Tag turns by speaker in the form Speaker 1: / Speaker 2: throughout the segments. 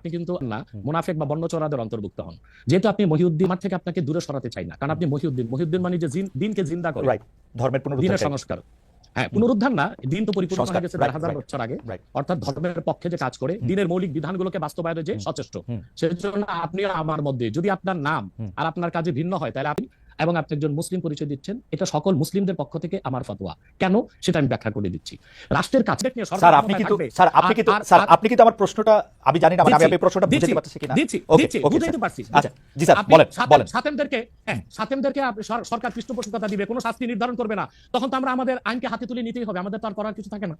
Speaker 1: আপনি কিন্তু না মুনাফেক বা বর্ণচরাদের অন্তর্ভুক্ত হন। যেহেতু আপনি মহিউদ্দিন আমার থেকে আপনাকে দূরে সরাতে চাই না কারণ আপনি মহিউদ্দিন মহিউদ্দিন মানে যে দিনকে জিন্দা করে।
Speaker 2: ধর্মের পুনরুদ্ধার
Speaker 1: সংস্কার। হ্যাঁ পুনরুদ্ধার না দিন তো পরিপূর্ণ হয়ে গেছে দেড় হাজার বছর আগে। অর্থাৎ ধর্মের পক্ষে যে কাজ করে দিনের মৌলিক বিধানগুলোকে বাস্তবায়নে যে সচেষ্ট। সেজন্য আপনি আমার মধ্যে যদি আপনার নাম আর আপনার কাজে ভিন্ন হয় তাহলে আপনি এবং আপনি একজন মুসলিম পরিচয় দিচ্ছেন এটা সকল মুসলিমদের পক্ষ থেকে আমার ফতোয়া। কেন? সেটা আমি ব্যাখ্যা করে দিচ্ছি। রাষ্ট্রের কাছে
Speaker 2: স্যার আপনি কিন্তু স্যার আপনি কিন্তু স্যার আপনি কিন্তু আমার প্রশ্নটা আমি জানি না আমি এই প্রশ্নটা বুঝতে পারতেছি কিনা?
Speaker 1: দিচ্ছি দিচ্ছি বুঝাইতে পারছি।
Speaker 2: আচ্ছা জি স্যার বলেন। বলেন
Speaker 1: সাতেমদেরকে হ্যাঁ, সাতেমদেরকে সরকার পৃষ্ঠপোষকতা দিবে কোনো শাস্তি নির্ধারণ করবে না। তখন তো আমরা আমাদের আইনকে হাতে তুলে নিতেই হবে আমাদের তো আর করার কিছু থাকে না।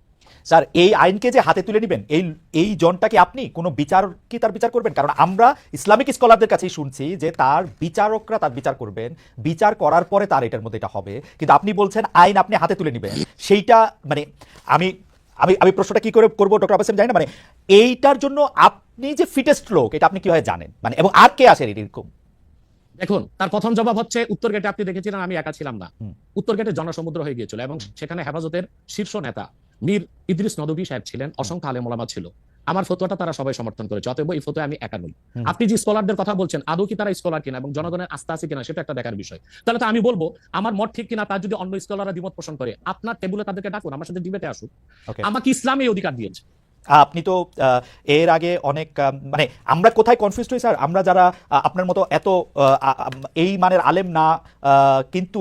Speaker 2: স্যার এই আইনকে যে হাতে তুলে নেবেন এই এই জনটাকে আপনি? কোনো বিচার কি তার বিচার করবেন? কারণ আমরা ইসলামিক স্কলারদের কাছেই শুনছি যে তার বিচারকরা তার বিচার করবেন। বিচার করার পরে তার এটার মধ্যে এটা হবে। কিন্তু আপনি বলছেন আইন আপনি হাতে তুলে নেবেন। সেইটা মানে আমি আমি আমি প্রশ্নটা কি করে করব ডক্টর আবাস জানি না মানে এইটার জন্য আপনি যে ফিটেস্ট লোক এটা আপনি কীভাবে জানেন? মানে এবং আর কে আসেন এরকম?
Speaker 1: দেখুন তার প্রথম জবাব হচ্ছে উত্তর গেটে আপনি দেখেছিলেন আমি একা ছিলাম না। উত্তর গেটে জনসমুদ্র হয়ে গিয়েছিল এবং সেখানে হেফাজতের শীর্ষ নেতা মীর ইদ্রিস নদবী সাহেব ছিলেন অসংখ্য আলেমলামা ছিল। আমার ফতোয়াটা তারা সবাই সমর্থন করেছে অতএব এই ফতোয়া আমি একা নই। আপনি যে স্কলারদের কথা বলছেন আদৌ কি তারা স্কলার কিনা এবং জনগণের আস্থা আছে কিনা সেটা একটা দেখার বিষয়। তাহলে তো আমি বলব আমার মত ঠিক কিনা তার যদি অন্য স্কলাররা দ্বিমত পোষণ করে আপনার টেবিলে তাদেরকে ডাকুন আমার সাথে ডিবেটে আসুন। আমাকে ইসলাম এই অধিকার দিয়েছে।
Speaker 2: আপনি তো আহ, এর আগে অনেক মানে আমরা কোথায় কনফিউজ হই স্যার? আমরা যারা আপনার মতো এত এই মানের আলেম না আহ, কিন্তু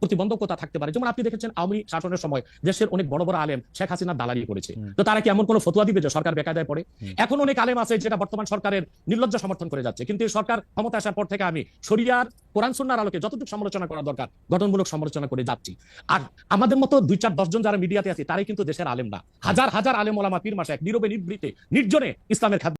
Speaker 1: প্রতিবন্ধকতা থাকতে পারে। যেমন আপনি দেখেছেন আওয়ামী শাসনের সময় দেশের অনেক বড় বড় আলেম শেখ হাসিনা দালালি করেছে। তো তারা কি এমন কোনো ফতুয়া দিবে যে সরকার বেকায়দায় পড়ে? এখন অনেক আলেম আছে যেটা বর্তমান সরকারের নির্লজ্জ সমর্থন করে যাচ্ছে। কিন্তু সরকার ক্ষমতা আসার পর থেকে আমি শরিয়ার কোরআন সুন্নার আলোকে যতটুকু সমালোচনা করা দরকার গঠনমূলক সমালোচনা করে যাচ্ছি। আর আমাদের মতো দুই চার দশজন যারা মিডিয়াতে আছে তারাই কিন্তু দেশের আলেম না। হাজার হাজার আলেম ওলামা পীর মাসে এক নীরবে নিবৃতে নির্জনে ইসলামের খাদ্য